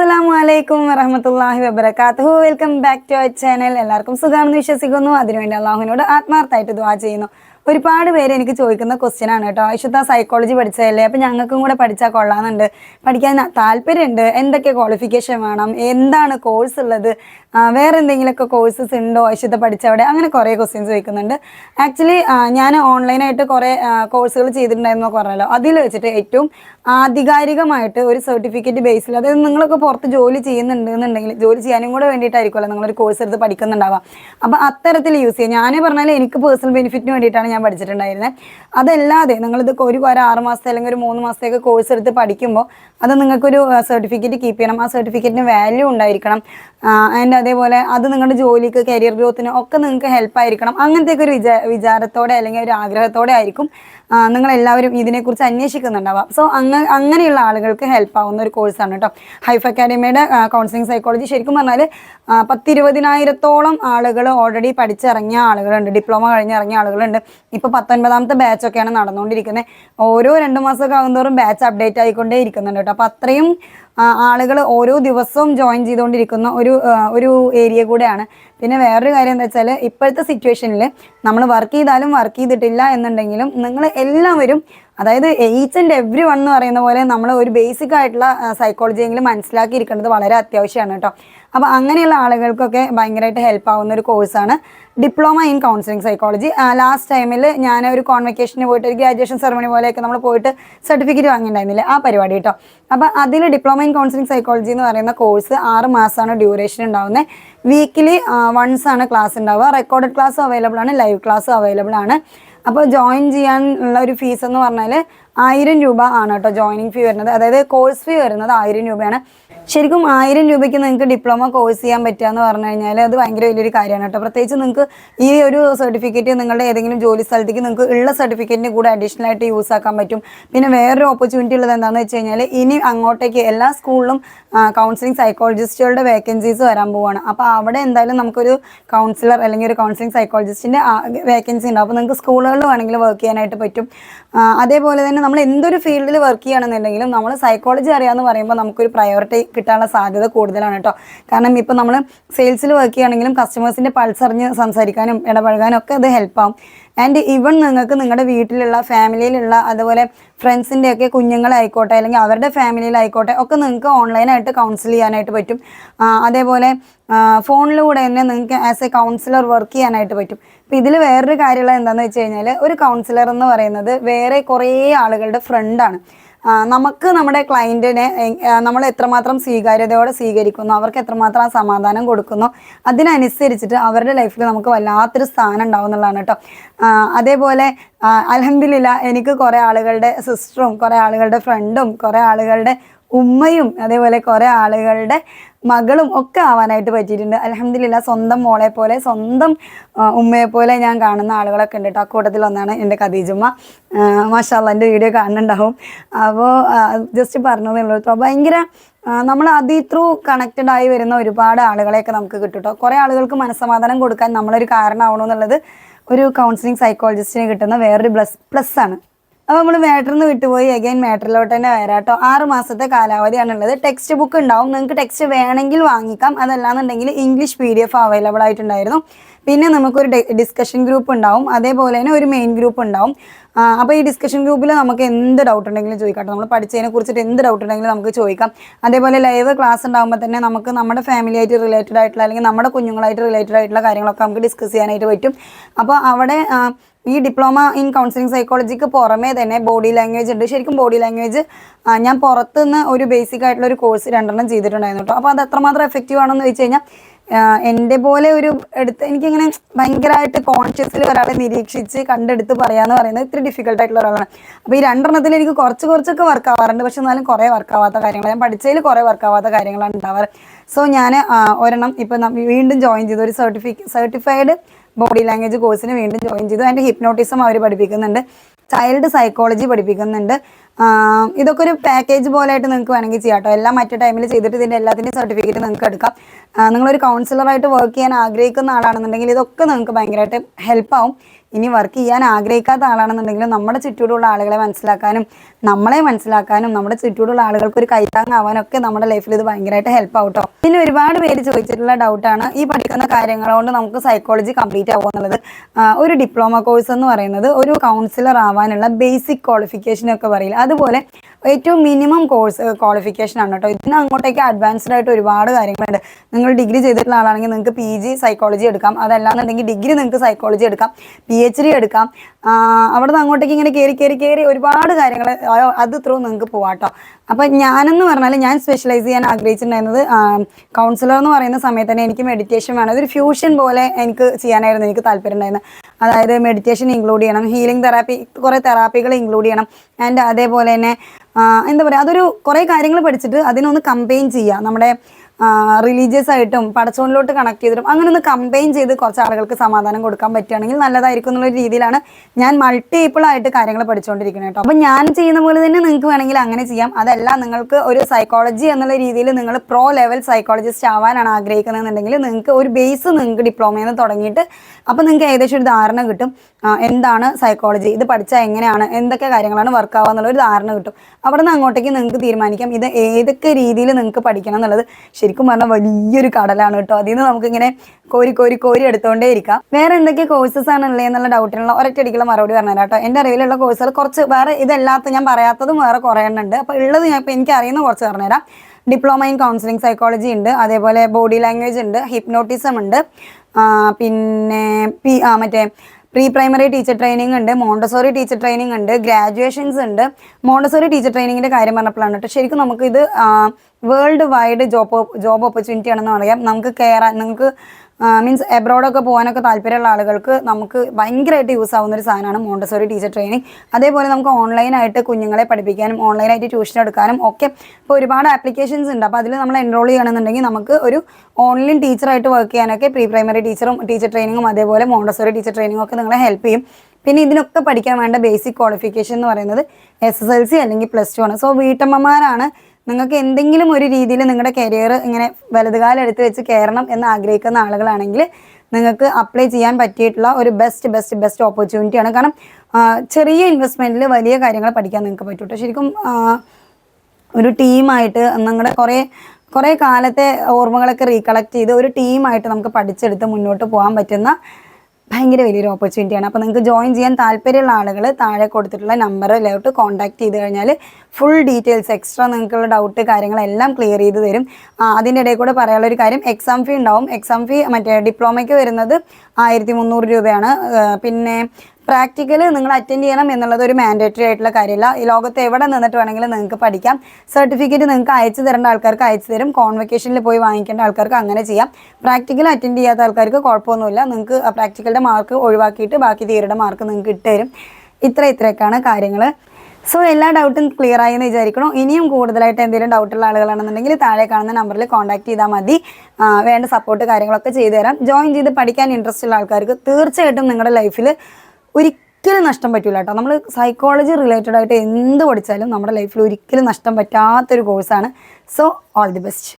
അസ്സലാമു അലൈക്കും വറഹമത്തല്ലാഹി വബർക്കാത്തു welcome back to our channel എല്ലാവർക്കും സുഖമാണെന്ന് വിശ്വസിക്കുന്നു. അതിനുവേണ്ടി അള്ളാഹുവിനോട് ആത്മാർത്ഥമായിട്ട് ദുആ ചെയ്യുന്നു. ഒരുപാട് പേര് എനിക്ക് ചോദിക്കുന്ന ക്വസ്റ്റ്യൻ ആണ് കേട്ടോ. വിശുദ്ധ സൈക്കോളജി പഠിച്ചതല്ലേ? അപ്പം ഞങ്ങൾക്കും കൂടെ പഠിച്ചാൽ കൊള്ളാമെന്നുണ്ട്. പഠിക്കാൻ താല്പര്യമുണ്ട്. എന്തൊക്കെ ക്വാളിഫിക്കേഷൻ വേണം? എന്താണ് കോഴ്സ് ഉള്ളത്? വേറെ എന്തെങ്കിലുമൊക്കെ കോഴ്സസ് ഉണ്ടോ? വിശുദ്ധ പഠിച്ചവിടെ അങ്ങനെ കുറേ ക്വസ്റ്റ്യൻസ് ചോദിക്കുന്നുണ്ട്. ആക്ച്വലി ഞാൻ ഓൺലൈനായിട്ട് കുറേ കോഴ്സുകൾ ചെയ്തിട്ടുണ്ടായിരുന്നു പറഞ്ഞല്ലോ അതിൽ വെച്ചിട്ട് ഏറ്റവും ആധികാരികമായിട്ട് ഒരു സർട്ടിഫിക്കറ്റ് ബേസിൽ അതായത് നിങ്ങളൊക്കെ പുറത്ത് ജോലി ചെയ്യുന്നുണ്ട് എന്നുണ്ടെങ്കിൽ ജോലി ചെയ്യാനും കൂടെ വേണ്ടിയിട്ടായിരിക്കുമല്ലോ നിങ്ങളൊരു കോഴ്സ് എടുത്ത് പഠിക്കുന്നുണ്ടാവാം അപ്പോൾ അത്തരത്തിൽ യൂസ് ചെയ്യാം. ഞാൻ പറഞ്ഞാൽ എനിക്ക് പേഴ്സണൽ ബെനിഫിറ്റിന് വേണ്ടിയിട്ടാണ് ഞാൻ പഠിച്ചിട്ടുണ്ടായിരുന്നത് അതല്ലാതെ നിങ്ങളിത് ഒരു ഒരു ആറ് മാസത്തെ അല്ലെങ്കിൽ ഒരു മൂന്ന് മാസത്തേക്ക് കോഴ്സ് എടുത്ത് പഠിക്കുമ്പോൾ അത് നിങ്ങൾക്കൊരു സർട്ടിഫിക്കറ്റ് കീപ്പ് ചെയ്യണം. ആ സർട്ടിഫിക്കറ്റിന് വാല്യൂ ഉണ്ടായിരിക്കണം. ആൻഡ് അതേപോലെ അത് നിങ്ങളുടെ ജോലിക്ക് കരിയർ ഗ്രോത്തിന് ഒക്കെ നിങ്ങൾക്ക് ഹെൽപ്പ് ആയിരിക്കണം. അങ്ങനത്തെയൊക്കെ ഒരു വിചാ വിചാരത്തോടെ അല്ലെങ്കിൽ ഒരു ആഗ്രഹത്തോടെ ആയിരിക്കും നിങ്ങളെല്ലാവരും ഇതിനെക്കുറിച്ച് അന്വേഷിക്കുന്നുണ്ടാവാം സോ അങ്ങ അങ്ങനെയുള്ള ആളുകൾക്ക് ഹെൽപ്പ് ആവുന്ന ഒരു കോഴ്സാണ് കേട്ടോ. ഹൈഫ് അക്കാഡമിയുടെ കൗൺസിലിംഗ് സൈക്കോളജി ശരിക്കും പറഞ്ഞാൽ പത്തിരുപതിനായിരത്തോളം ആളുകൾ ഓൾറെഡി പഠിച്ചിറങ്ങിയ ആളുകളുണ്ട്. ഡിപ്ലോമ കഴിഞ്ഞിറങ്ങിയ ആളുകളുണ്ട്. ഇപ്പോൾ പത്തൊൻപതാമത്തെ ബാച്ച് ഒക്കെയാണ് നടന്നുകൊണ്ടിരിക്കുന്നത് ഓരോ രണ്ടു മാസമൊക്കെ ആകുന്നതോറും ബാച്ച് അപ്ഡേറ്റ് ആയിക്കൊണ്ടേ ഇരിക്കുന്നുണ്ട് കേട്ടോ. അപ്പൊ അത്രയും ആളുകൾ ഓരോ ദിവസവും ജോയിൻ ചെയ്തുകൊണ്ടിരിക്കുന്ന ഒരു ഒരു ഏരിയ കൂടെയാണ്. പിന്നെ വേറൊരു കാര്യം എന്താ വെച്ചാൽ ഇപ്പോഴത്തെ സിറ്റുവേഷനിൽ നമ്മൾ വർക്ക് ചെയ്താലും വർക്ക് ചെയ്തിട്ടില്ല എന്നുണ്ടെങ്കിലും നിങ്ങൾ എല്ലാവരും അതായത് ഈച്ച് ആൻഡ് എവ്രി വൺ എന്ന് പറയുന്ന പോലെ നമ്മൾ ഒരു ബേസിക് ആയിട്ടുള്ള സൈക്കോളജിയെങ്കിലും മനസ്സിലാക്കി മനസ്സിലാക്കിയിരിക്കേണ്ടത് വളരെ അത്യാവശ്യമാണ് കേട്ടോ. അപ്പോൾ അങ്ങനെയുള്ള ആളുകൾക്കൊക്കെ ഭയങ്കരമായിട്ട് ഹെൽപ്പ് ആവുന്ന ഒരു കോഴ്സാണ് diploma in counselling psychology last ടൈമിൽ ഞാൻ ഒരു കോൺവെക്കേഷന് പോയിട്ട് ഒരു ഗ്രാജുവേഷൻ സെറമണി പോലെയൊക്കെ നമ്മൾ പോയിട്ട് സർട്ടിഫിക്കറ്റ് വാങ്ങിയിട്ടുണ്ടായിരുന്നില്ല ആ പരിപാടി കേട്ടോ അപ്പോൾ അതിൽ ഡിപ്ലോമ ഇൻ കൗൺസിലിംഗ് സൈക്കോളജി എന്ന് പറയുന്ന കോഴ്സ് ആറ് മാസമാണ് ഡ്യൂറേഷൻ ഉണ്ടാവുന്നത് വീക്കിലി വൺസ് ആണ് ക്ലാസ് ഉണ്ടാവുക. റെക്കോർഡഡ് ക്ലാസ് അവൈലബിൾ ആണ് ലൈവ് ക്ലാസ് അവൈലബിൾ ആണ്. അപ്പോൾ ജോയിൻ ചെയ്യാനുള്ള ഒരു ഫീസ് എന്ന് പറഞ്ഞാൽ ആയിരം രൂപ ആണ് കേട്ടോ ജോയിനിങ് ഫീ വരുന്നത്. അതായത് കോഴ്സ് ഫീ വരുന്നത് ആയിരം രൂപയാണ്. ശരിക്കും ആയിരം രൂപയ്ക്ക് നിങ്ങൾക്ക് ഡിപ്ലോമ കോഴ്സ് ചെയ്യാൻ പറ്റുക എന്ന് പറഞ്ഞു കഴിഞ്ഞാൽ അത് ഭയങ്കര വലിയൊരു കാര്യമാണ് കേട്ടോ. പ്രത്യേകിച്ച് നിങ്ങൾക്ക് ഈ ഒരു സർട്ടിഫിക്കറ്റ് നിങ്ങളുടെ ഏതെങ്കിലും ജോലി സ്ഥലത്തേക്ക് നിങ്ങൾക്ക് ഉള്ള സർട്ടിഫിക്കറ്റിന് കൂടെ അഡീഷണൽ ആയിട്ട് യൂസ് ആക്കാൻ പറ്റും. പിന്നെ വേറൊരു ഓപ്പർച്യൂണിറ്റി ഉള്ളത് എന്താണെന്ന് വെച്ച് കഴിഞ്ഞാൽ ഇനി അങ്ങോട്ടേക്ക് എല്ലാ സ്കൂളിലും കൗൺസിലിംഗ് സൈക്കോളജിസ്റ്റുകളുടെ വേക്കൻസീസ് വരാൻ പോവുകയാണ്. അപ്പോൾ അവിടെ എന്തായാലും നമുക്കൊരു കൗൺസിലർ അല്ലെങ്കിൽ ഒരു കൗൺസിലിംഗ് സൈക്കോളജിസ്റ്റിന്റെ വേക്കൻസി ഉണ്ടാവും അപ്പോൾ നിങ്ങൾക്ക് സ്കൂളുകളിൽ വേണമെങ്കിൽ വർക്ക് ചെയ്യാനായിട്ട് പറ്റും. അതേപോലെ തന്നെ നമ്മൾ എന്തൊരു ഫീൽഡിൽ വർക്ക് ചെയ്യുകയാണെന്നുണ്ടെങ്കിലും നമ്മൾ സൈക്കോളജി അറിയാമെന്ന് പറയുമ്പോൾ നമുക്കൊരു പ്രയോറിറ്റി കിട്ടാനുള്ള സാധ്യത കൂടുതലാണ് കേട്ടോ കാരണം ഇപ്പം നമ്മൾ സെയിൽസിൽ വർക്ക് ചെയ്യുകയാണെങ്കിലും കസ്റ്റമേഴ്സിന്റെ പൾസറിഞ്ഞ് സംസാരിക്കാനും ഇടപഴകാനും ഒക്കെ അത് ഹെൽപ്പാവും ആൻഡ് ഇവൺ നിങ്ങൾക്ക് നിങ്ങളുടെ വീട്ടിലുള്ള ഫാമിലിയിലുള്ള അതുപോലെ ഫ്രണ്ട്സിന്റെയൊക്കെ കുഞ്ഞുങ്ങളായിക്കോട്ടെ അല്ലെങ്കിൽ അവരുടെ ഫാമിലിയിലായിക്കോട്ടെ ഒക്കെ നിങ്ങൾക്ക് ഓൺലൈനായിട്ട് കൗൺസിൽ ചെയ്യാനായിട്ട് പറ്റും. അതേപോലെ ഫോണിലൂടെ തന്നെ നിങ്ങൾക്ക് ആസ് എ കൗൺസിലർ വർക്ക് ചെയ്യാനായിട്ട് പറ്റും. അപ്പം ഇതിൽ വേറൊരു കാര്യമുള്ളത് എന്താണെന്ന് വെച്ച് കഴിഞ്ഞാൽ ഒരു കൗൺസിലർ എന്ന് പറയുന്നത് വേറെ കുറേ ആളുകളുടെ ഫ്രണ്ടാണ് നമുക്ക് നമ്മുടെ ക്ലയന്റിനെ നമ്മൾ എത്രമാത്രം സ്വീകാര്യതയോടെ സ്വീകരിക്കുന്നു അവർക്ക് എത്രമാത്രം സമാധാനം കൊടുക്കുന്നു അതിനനുസരിച്ചിട്ട് അവരുടെ ലൈഫിൽ നമുക്ക് വല്ലാത്തൊരു സ്ഥാനം ഉണ്ടാവും എന്നുള്ളതാണ് കേട്ടോ. അതേപോലെ അലഹമില്ല എനിക്ക് കുറേ ആളുകളുടെ സിസ്റ്ററും കുറേ ആളുകളുടെ ഫ്രണ്ടും കുറേ ആളുകളുടെ ഉമ്മയും അതേപോലെ കുറേ ആളുകളുടെ മകളും ഒക്കെ ആവാനായിട്ട് പറ്റിയിട്ടുണ്ട്. അലഹമില്ല സ്വന്തം മോളെ പോലെ സ്വന്തം ഉമ്മയെ പോലെ ഞാൻ കാണുന്ന ആളുകളൊക്കെ ഉണ്ട് കേട്ടോ അക്കൂട്ടത്തിൽ ഒന്നാണ് എന്റെ ഖദീജുമ്മ. മാഷാല്ല എന്റെ വീഡിയോ കാണുന്നുണ്ടാവും. അപ്പോൾ ജസ്റ്റ് പറഞ്ഞതേ ഉള്ളൂ ഭയങ്കര നമ്മൾ അതി ത്രൂ കണക്റ്റഡ് ആയി വരുന്ന ഒരുപാട് ആളുകളെയൊക്കെ നമുക്ക് കിട്ടും കേട്ടോ കുറേ ആളുകൾക്ക് മനസ്സമാധാനം കൊടുക്കാൻ നമ്മളൊരു കാരണമാവണമെന്നുള്ളത് ഒരു കൗൺസിലിംഗ് സൈക്കോളജിസ്റ്റിന് കിട്ടുന്ന വേറൊരു പ്ലസ് പ്ലസ് ആണ്. അപ്പോൾ നമ്മൾ മാറ്ററിൽ നിന്ന് വിട്ടുപോയി. അഗൈൻ മാറ്ററിലോട്ട് തന്നെ വരാം കേട്ടോ. ആറ് മാസത്തെ കാലാവധിയാണുള്ളത് ടെക്സ്റ്റ് ബുക്ക് ഉണ്ടാവും. നിങ്ങൾക്ക് ടെക്സ്റ്റ് വേണമെങ്കിൽ വാങ്ങിക്കാം. അതല്ലാന്നുണ്ടെങ്കിൽ English P D F available ആയിട്ടുണ്ടായിരുന്നു. പിന്നെ നമുക്കൊരു ഡിസ്കഷൻ ഗ്രൂപ്പ് ഉണ്ടാവും. അതേപോലെ തന്നെ ഒരു മെയിൻ ഗ്രൂപ്പ് ഉണ്ടാവും. അപ്പോൾ ഈ ഡിസ്കഷൻ ഗ്രൂപ്പിൽ നമുക്ക് എന്ത് ഡൗട്ട് ഉണ്ടെങ്കിലും ചോദിക്കാം നമ്മൾ പഠിച്ചതിനെ കുറിച്ചിട്ട് എന്ത് ഡൗട്ട് ഉണ്ടെങ്കിലും നമുക്ക് ചോദിക്കാം. അതേപോലെ ലൈവ് ക്ലാസ് ഉണ്ടാകുമ്പോൾ തന്നെ നമുക്ക് നമ്മുടെ ഫാമിലി ആയിട്ട് റിലേറ്റഡ് ആയിട്ടുള്ള അല്ലെങ്കിൽ നമ്മുടെ കുഞ്ഞുങ്ങളായിട്ട് റിലേറ്റഡ് ആയിട്ടുള്ള കാര്യങ്ങളൊക്കെ നമുക്ക് ഡിസ്കസ് ചെയ്യാനായിട്ട് പറ്റും. അപ്പോൾ അവിടെ ഈ ഡിപ്ലോമ ഇൻ കൗൺസിലിംഗ് സൈക്കോളജിക്ക് പുറമേ തന്നെ ബോഡി ലാംഗ്വേജ് ഉണ്ട്. ശരിക്കും ബോഡി ലാംഗ്വേജ് ഞാൻ പുറത്തുനിന്ന് ഒരു ബേസിക് ആയിട്ടുള്ള ഒരു കോഴ്സ് രണ്ടെണ്ണം ചെയ്തിട്ടുണ്ടായിരുന്നു കേട്ടോ അപ്പോൾ അത് എത്രമാത്രം എഫക്റ്റീവ് ആണെന്ന് വെച്ച് കഴിഞ്ഞാൽ എന്റെ പോലെ ഒരു എടുത്ത് എനിക്കിങ്ങനെ ഭയങ്കരമായിട്ട് കോൺഷ്യസിൽ ഒരാളെ നിരീക്ഷിച്ച് കണ്ടെടുത്ത് പറയാന്ന് പറയുന്നത് ഇത്തിരി ഡിഫിക്കൽട്ട് ആയിട്ടുള്ള ഒരാളാണ്. അപ്പോൾ ഈ രണ്ടെണ്ണത്തിൽ എനിക്ക് കുറച്ച് കുറച്ചൊക്കെ വർക്ക് ആവാറുണ്ട്. പക്ഷെ എന്നാലും കുറേ വർക്ക് ആവാത്ത കാര്യങ്ങൾ ഞാൻ പഠിച്ചതിൽ കുറേ വർക്ക് ആവാത്ത കാര്യങ്ങളാണ് ഉണ്ടാവാറ്. സോ ഞാൻ ഒരെണ്ണം ഇപ്പം വീണ്ടും ജോയിൻ ചെയ്തു. ഒരു സർട്ടിഫിക്ക സർട്ടിഫൈഡ് ബോഡി ലാംഗ്വേജ് കോഴ്സിന് വീണ്ടും ജോയിൻ ചെയ്തു. അതിന്റെ ഹിപ്നോട്ടിസം അവർ പഠിപ്പിക്കുന്നുണ്ട്. ചൈൽഡ് സൈക്കോളജി പഠിപ്പിക്കുന്നുണ്ട്. ഇതൊക്കെ ഒരു പാക്കേജ് പോലെയായിട്ട് നിങ്ങൾക്ക് വേണമെങ്കിൽ ചെയ്യാം കേട്ടോ. എല്ലാം മറ്റു ടൈമിൽ ചെയ്തിട്ട് ഇതിന്റെ എല്ലാത്തിന്റെയും സർട്ടിഫിക്കറ്റ് നിങ്ങൾക്ക് എടുക്കാം. നിങ്ങളൊരു കൗൺസിലറായിട്ട് വർക്ക് ചെയ്യാൻ ആഗ്രഹിക്കുന്ന ആളാണെന്നുണ്ടെങ്കിൽ ഇതൊക്കെ നിങ്ങൾക്ക് ഭയങ്കരമായിട്ട് ഹെൽപ്പ് ആവും. ഇനി വർക്ക് ചെയ്യാൻ ആഗ്രഹിക്കാത്ത ആളാണെന്നുണ്ടെങ്കിലും നമ്മുടെ ചുറ്റൂടുള്ള ആളുകളെ മനസ്സിലാക്കാനും നമ്മളെ മനസ്സിലാക്കാനും നമ്മുടെ ചുറ്റൂടുള്ള ആളുകൾക്ക് ഒരു കൈത്താങ്ങാവാനൊക്കെ നമ്മുടെ ലൈഫിൽ ഇത് ഭയങ്കരമായിട്ട് ഹെൽപ്പ് ആവട്ടോ പിന്നെ ഒരുപാട് പേര് ചോദിച്ചിട്ടുള്ള ഡൗട്ടാണ് ഈ പഠിക്കുന്ന കാര്യങ്ങൾ കൊണ്ട് നമുക്ക് സൈക്കോളജി കംപ്ലീറ്റ് ആവുക എന്നുള്ളത്. ഒരു ഡിപ്ലോമ കോഴ്സ് എന്ന് പറയുന്നത് ഒരു കൗൺസിലർ ആവാനുള്ള ബേസിക് ക്വാളിഫിക്കേഷൻ ഒക്കെ പറയില്ല. അതുപോലെ ഏറ്റവും മിനിമം കോഴ്സ് ക്വാളിഫിക്കേഷൻ ആണ് കേട്ടോ. ഇതിന് അങ്ങോട്ടേക്ക് അഡ്വാൻസ്ഡ് ആയിട്ട് ഒരുപാട് കാര്യങ്ങളുണ്ട്. നിങ്ങൾ ഡിഗ്രി ചെയ്തിട്ടുള്ള ആളാണെങ്കിൽ നിങ്ങൾക്ക് പി ജി സൈക്കോളജി എടുക്കാം. അതല്ലാന്നുണ്ടെങ്കിൽ ഡിഗ്രി നിങ്ങൾക്ക് സൈക്കോളജി എടുക്കാം. പി എച്ച് ഡി എടുക്കാം. അവിടെ അവിടുന്ന് അങ്ങോട്ടേക്ക് ഇങ്ങനെ കയറി കയറി കയറി ഒരുപാട് കാര്യങ്ങൾ അത് ത്രൂ നിങ്ങൾക്ക് പോവാം കേട്ടോ. അപ്പം ഞാനെന്ന് പറഞ്ഞാൽ ഞാൻ സ്പെഷ്യലൈസ് ചെയ്യാൻ ആഗ്രഹിച്ചിട്ടുണ്ടായിരുന്നത് കൗൺസിലർ എന്ന് പറയുന്ന സമയത്ത് തന്നെ എനിക്ക് മെഡിറ്റേഷൻ വേണം. അതൊരു ഫ്യൂഷൻ പോലെ എനിക്ക് ചെയ്യാനായിരുന്നു എനിക്ക് താല്പര്യം ഉണ്ടായിരുന്നത് അതായത് മെഡിറ്റേഷൻ ഇൻക്ലൂഡ് ചെയ്യണം ഹീലിംഗ് തെറാപ്പി കുറേ തെറാപ്പികൾ ഇൻക്ലൂഡ് ചെയ്യണം. ആൻഡ് അതേപോലെ തന്നെ എന്താ പറയുക അതൊരു കുറേ കാര്യങ്ങൾ പഠിച്ചിട്ട് അതിനൊന്ന് കമ്പൈൻ ചെയ്യുക നമ്മുടെ റിലീജിയസ് ആയിട്ടും പടച്ചോണിലോട്ട് കണക്ട് ചെയ്തിട്ടും അങ്ങനെ ഒന്ന് കമ്പൈൻ ചെയ്ത് കുറച്ച് ആളുകൾക്ക് സമാധാനം കൊടുക്കാൻ പറ്റുകയാണെങ്കിൽ നല്ലതായിരിക്കും എന്നുള്ള രീതിയിലാണ് ഞാൻ മൾട്ടിപ്പിൾ ആയിട്ട് കാര്യങ്ങൾ പഠിച്ചുകൊണ്ടിരിക്കുന്നത് കേട്ടോ. അപ്പം ഞാൻ ചെയ്യുന്ന പോലെ തന്നെ നിങ്ങൾക്ക് വേണമെങ്കിൽ അങ്ങനെ ചെയ്യാം. അതല്ല നിങ്ങൾക്ക് ഒരു സൈക്കോളജി എന്നുള്ള രീതിയിൽ നിങ്ങൾ പ്രോ ലെവൽ സൈക്കോളജിസ്റ്റ് ആവാനാണ് ആഗ്രഹിക്കുന്നതെന്നുണ്ടെങ്കിൽ നിങ്ങൾക്ക് ഒരു ബേസ് നിങ്ങൾക്ക് ഡിപ്ലോമയിൽ നിന്ന് തുടങ്ങിയിട്ട് അപ്പം നിങ്ങൾക്ക് ഏകദേശം ഒരു ധാരണ കിട്ടും. എന്താണ് സൈക്കോളജി ഇത് പഠിച്ചാൽ എങ്ങനെയാണ്? എന്തൊക്കെ കാര്യങ്ങളാണ് വർക്ക് ആവുക എന്നുള്ള ഒരു ധാരണ കിട്ടും. അവിടെ നിന്ന് അങ്ങോട്ടേക്ക് നിങ്ങൾക്ക് തീരുമാനിക്കാം. ഇത് ഏതൊക്കെ രീതിയിൽ നിങ്ങൾക്ക് പഠിക്കണം എന്നുള്ളത് ശരിക്കും പറഞ്ഞാൽ വലിയൊരു കടലാണ് കേട്ടോ. അതിൽ നിന്ന് നമുക്കിങ്ങനെ കോരി കോരി കോരി എടുത്തുകൊണ്ടേ ഇരിക്കാം. വേറെ എന്തൊക്കെ കോഴ്സസ് ആണ് ഉള്ളത് എന്നുള്ള ഡൗട്ടിനുള്ള ഒരൊറ്റടിക്കുള്ള മറുപടി പറഞ്ഞുതരാം കേട്ടോ. എന്റെ അറിവിലുള്ള കോഴ്സുകൾ കുറച്ച് വേറെ ഇതല്ലാത്ത ഞാൻ പറയാത്തതും വേറെ കുറേ എണ്ണം ഉണ്ട്. അപ്പോൾ ഉള്ളത് ഞാൻ ഇപ്പോൾ എനിക്ക് അറിയുന്ന കുറച്ച് പറഞ്ഞുതരാം. ഡിപ്ലോമ ഇൻ കൗൺസിലിംഗ് സൈക്കോളജി ഉണ്ട്. അതേപോലെ ബോഡി ലാംഗ്വേജ് ഉണ്ട്. ഹിപ്നോട്ടിസം ഉണ്ട്. പിന്നെ പി മറ്റേ പ്രീ പ്രൈമറി ടീച്ചർ ട്രെയിനിങ് ഉണ്ട് മോണ്ടസോറി ടീച്ചർ ട്രെയിനിങ് ഉണ്ട് ഗ്രാജുവേഷൻസ് ഉണ്ട്. മോണ്ടസോറി ടീച്ചർ ട്രെയിനിങ്ങിന്റെ കാര്യം പറഞ്ഞപ്പോഴാണ് കേട്ടോ. ശരിക്കും നമുക്ക് ഇത് world wide job job opportunity ആണെന്ന് പറയാം. നമുക്ക് കയറാൻ നിങ്ങൾക്ക് മീൻസ് എബ്രോഡൊക്കെ പോകാനൊക്കെ താല്പര്യമുള്ള ആളുകൾക്ക് നമുക്ക് ഭയങ്കരമായിട്ട് യൂസ് ആവുന്ന ഒരു സാധനമാണ് മോണ്ടസോറി ടീച്ചർ ട്രെയിനിങ് അതേപോലെ നമുക്ക് ഓൺലൈനായിട്ട് കുഞ്ഞുങ്ങളെ പഠിപ്പിക്കാനും ഓൺലൈനായിട്ട് ട്യൂഷൻ എടുക്കാനും ഒക്കെ ഇപ്പോൾ ഒരുപാട് ആപ്ലിക്കേഷൻസ് ഉണ്ട്. അപ്പോൾ അതിൽ നമ്മൾ എൻറോൾ ചെയ്യണമെന്നുണ്ടെങ്കിൽ നമുക്ക് ഒരു ഓൺലൈൻ ടീച്ചറായിട്ട് വർക്ക് ചെയ്യാനൊക്കെ പ്രീ പ്രൈമറി ടീച്ചറും ടീച്ചർ ട്രെയിനിങ്ങും അതേപോലെ മോണ്ടസോറി ടീച്ചർ ട്രെയിനിങ്ങും ഒക്കെ നിങ്ങളെ ഹെൽപ്പ് ചെയ്യും. പിന്നെ ഇതിനൊക്കെ പഠിക്കാൻ വേണ്ട ബേസിക് ക്വാളിഫിക്കേഷൻ എന്ന് പറയുന്നത് എസ് എസ് എൽ സി അല്ലെങ്കിൽ പ്ലസ് ടു ആണ്. സോ വീട്ടമ്മമാരാണ് നിങ്ങൾക്ക് എന്തെങ്കിലും ഒരു രീതിയിൽ നിങ്ങളുടെ കരിയർ ഇങ്ങനെ വലതുകാലെടുത്ത് വെച്ച് കയറണം എന്ന് ആഗ്രഹിക്കുന്ന ആളുകളാണെങ്കിൽ നിങ്ങൾക്ക് അപ്ലൈ ചെയ്യാൻ പറ്റിയിട്ടുള്ള ഒരു ബെസ്റ്റ് ബെസ്റ്റ് ബെസ്റ്റ് ഓപ്പർച്യൂണിറ്റിയാണ് കാരണം ചെറിയ ഇൻവെസ്റ്റ്മെന്റിൽ വലിയ കാര്യങ്ങൾ പഠിക്കാൻ നിങ്ങൾക്ക് പറ്റൂട്ടോ ശരിക്കും ഒരു ടീമായിട്ട് നിങ്ങളുടെ കുറേ കുറേ കാലത്തെ ഓർമ്മകളൊക്കെ റീകളക്ട് ചെയ്ത് ഒരു ടീമായിട്ട് നമുക്ക് പഠിച്ചെടുത്ത് മുന്നോട്ട് പോകാൻ പറ്റുന്ന ഭയങ്കര വലിയൊരു ഓപ്പർച്യൂണിറ്റിയാണ് അപ്പോൾ നിങ്ങൾക്ക് ജോയിൻ ചെയ്യാൻ താല്പര്യമുള്ള ആളുകൾ താഴെ കൊടുത്തിട്ടുള്ള നമ്പറിലോട്ട് കോൺടാക്ട് ചെയ്ത് കഴിഞ്ഞാൽ ഫുൾ ഡീറ്റെയിൽസ് എക്സ്ട്രാ നിങ്ങൾക്കുള്ള ഡൗട്ട് കാര്യങ്ങളെല്ലാം ക്ലിയർ ചെയ്ത് തരും. അതിന്റെ ഇടയിൽ കൂടെ പറയാനുള്ള ഒരു കാര്യം എക്സാം ഫീ ഉണ്ടാവും. എക്സാം ഫീ മറ്റേ ഡിപ്ലോമയ്ക്ക് വരുന്നത് ആയിരത്തി മുന്നൂറ് രൂപയാണ്. പിന്നെ പ്രാക്ടിക്കൽ നിങ്ങൾ അറ്റൻഡ് ചെയ്യണം എന്നുള്ളത് ഒരു മാൻഡേറ്ററി ആയിട്ടുള്ള കാര്യമില്ല. ഈ ലോകത്ത് എവിടെ നിന്നിട്ട് വേണമെങ്കിലും നിങ്ങൾക്ക് പഠിക്കാം. സർട്ടിഫിക്കറ്റ് നിങ്ങൾക്ക് അയച്ചു തരേണ്ട ആൾക്കാർക്ക് അയച്ചു തരും. കോൺവെക്കേഷനിൽ പോയി വാങ്ങിക്കേണ്ട ആൾക്കാർക്ക് അങ്ങനെ ചെയ്യാം. പ്രാക്ടിക്കൽ അറ്റൻഡ് ചെയ്യാത്ത ആൾക്കാർക്ക് കുഴപ്പമൊന്നുമില്ല. നിങ്ങൾക്ക് പ്രാക്ടിക്കലിന്റെ മാർക്ക് ഒഴിവാക്കിയിട്ട് ബാക്കി തിയറിയുടെ മാർക്ക് നിങ്ങൾക്ക് ഇട്ടുതരും ഇത്ര ഇത്രയൊക്കെയാണ് കാര്യങ്ങൾ സോ എല്ലാ ഡൗട്ടും ക്ലിയർ ആയി എന്ന് വിചാരിക്കണം. ഇനിയും കൂടുതലായിട്ട് എന്തെങ്കിലും ഡൗട്ടുള്ള ആളുകളാണെന്നുണ്ടെങ്കിൽ താഴെ കാണുന്ന നമ്പറിൽ കോൺടാക്ട് ചെയ്താൽ മതി. വേണ്ട സപ്പോർട്ട് കാര്യങ്ങളൊക്കെ ചെയ്തു തരാം. ജോയിൻ ചെയ്ത് പഠിക്കാൻ ഇൻട്രസ്റ്റ് ഉള്ള ആൾക്കാർക്ക് തീർച്ചയായിട്ടും നിങ്ങളുടെ ലൈഫിൽ ഒരിക്കലും നഷ്ടം പറ്റില്ല കേട്ടോ. നമ്മൾ സൈക്കോളജി റിലേറ്റഡ് ആയിട്ട് എന്ത് പഠിച്ചാലും നമ്മുടെ ലൈഫിൽ ഒരിക്കലും നഷ്ടം പറ്റാത്തൊരു കോഴ്സാണ് സോ ഓൾ ദി ബെസ്റ്റ്